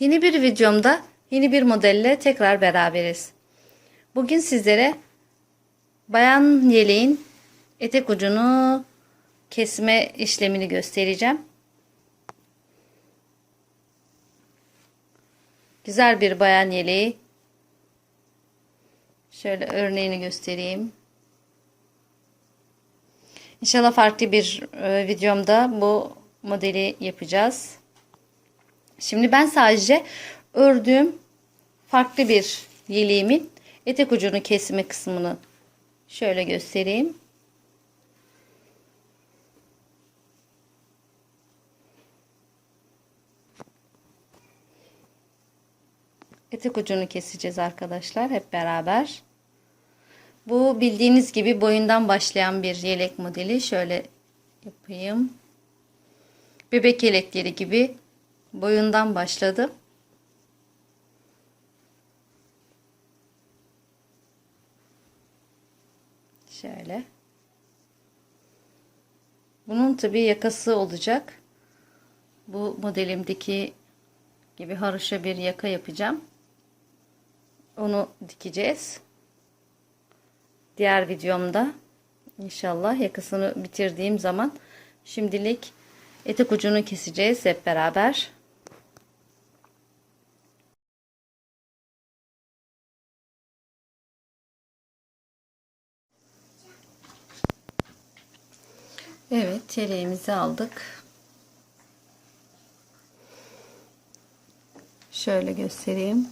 Yeni bir videomda yeni bir modelle tekrar beraberiz. Bugün sizlere bayan yeleğin etek ucunu kesme işlemini göstereceğim. Güzel bir bayan yeleği. Şöyle örneğini göstereyim. İnşallah farklı bir e, videomda bu modeli yapacağız. Şimdi ben sadece ördüğüm farklı bir yeleğimin etek ucunu kesme kısmını şöyle göstereyim. Etek ucunu keseceğiz arkadaşlar hep beraber. Bu bildiğiniz gibi boyundan başlayan bir yelek modeli. Şöyle yapayım. Bebek yelekleri gibi boyundan başladı. Şöyle. Bunun tabi yakası olacak. Bu modelimdeki gibi haroşa bir yaka yapacağım. Onu dikeceğiz. Diğer videomda inşallah yakasını bitirdiğim zaman şimdilik etek ucunu keseceğiz hep beraber. Evet, yeleğimizi aldık. Şöyle göstereyim.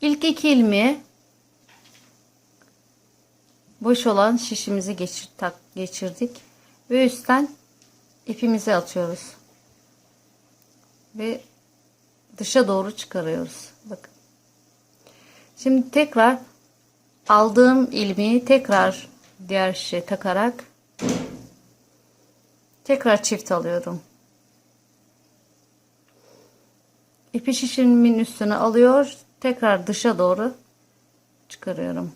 İlk iki ilmeği boş olan şişimizi geçir, tak, geçirdik ve üstten ipimizi atıyoruz ve dışa doğru çıkarıyoruz. Bakın. Şimdi tekrar aldığım ilmeği tekrar diğer şişe takarak tekrar çift alıyorum. İpi şişimin üstüne alıyor, tekrar dışa doğru çıkarıyorum.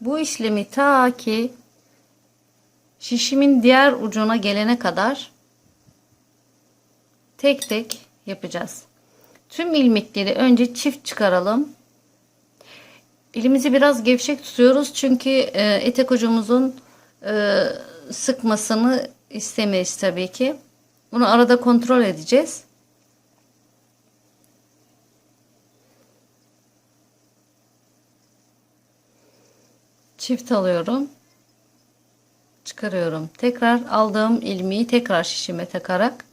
Bu işlemi ta ki şişimin diğer ucuna gelene kadar tek tek yapacağız. Tüm ilmekleri önce çift çıkaralım. Elimizi biraz gevşek tutuyoruz çünkü e, etek ucumuzun e, sıkmasını istemeyiz tabii ki. Bunu arada kontrol edeceğiz. Çift alıyorum. Çıkarıyorum. Tekrar aldığım ilmeği tekrar şişime takarak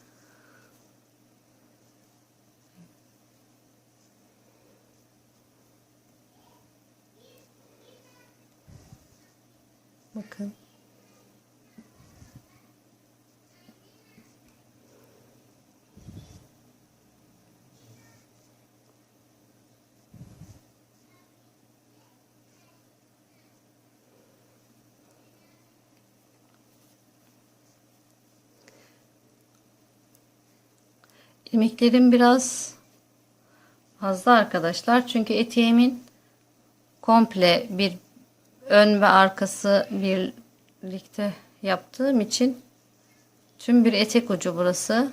Bakın. İlmeklerim biraz fazla arkadaşlar. Çünkü eteğimin komple bir ön ve arkası birlikte yaptığım için tüm bir etek ucu burası.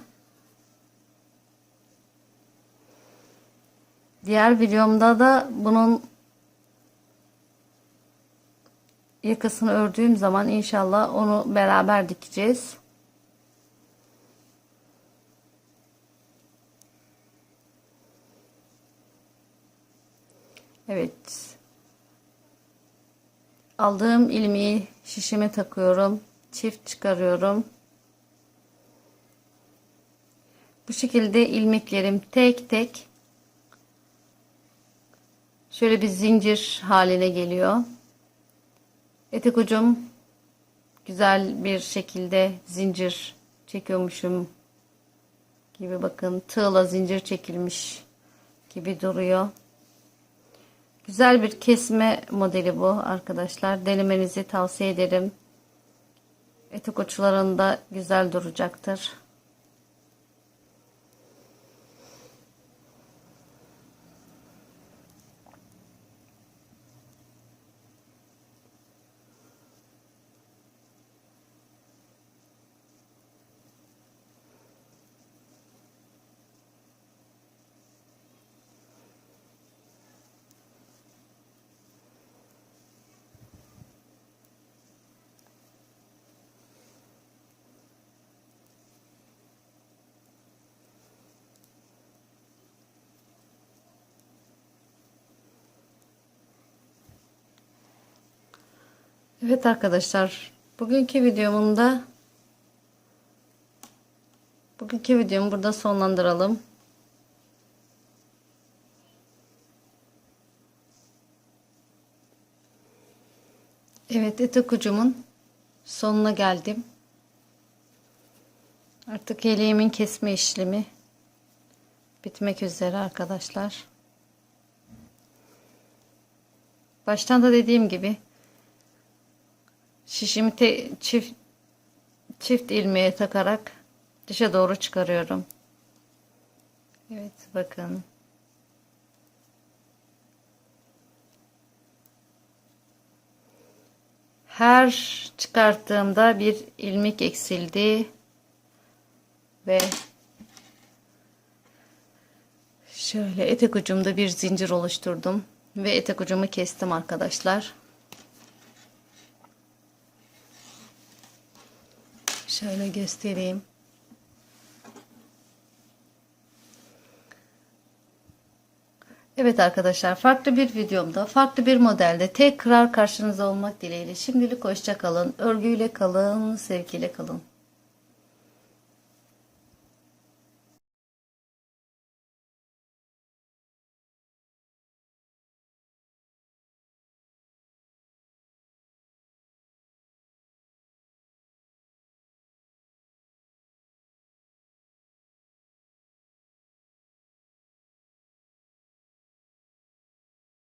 Diğer videomda da bunun yakasını ördüğüm zaman inşallah onu beraber dikeceğiz. Evet. Aldığım ilmeği şişime takıyorum. Çift çıkarıyorum. Bu şekilde ilmeklerim tek tek şöyle bir zincir haline geliyor. Etek ucum güzel bir şekilde zincir çekiyormuşum gibi bakın tığla zincir çekilmiş gibi duruyor. Güzel bir kesme modeli bu arkadaşlar. Denemenizi tavsiye ederim. Etek uçlarında güzel duracaktır. Evet arkadaşlar, bugünkü videomunda bugünkü videomu burada sonlandıralım. Evet, etek ucumun sonuna geldim. Artık yeleğimin kesme işlemi bitmek üzere arkadaşlar. Baştan da dediğim gibi şişimi te, çift çift ilmeğe takarak dışa doğru çıkarıyorum. Evet bakın. Her çıkarttığımda bir ilmek eksildi ve şöyle etek ucumda bir zincir oluşturdum ve etek ucumu kestim arkadaşlar. Şöyle göstereyim. Evet arkadaşlar farklı bir videomda farklı bir modelde tekrar karşınızda olmak dileğiyle şimdilik hoşça kalın. Örgüyle kalın, sevgiyle kalın.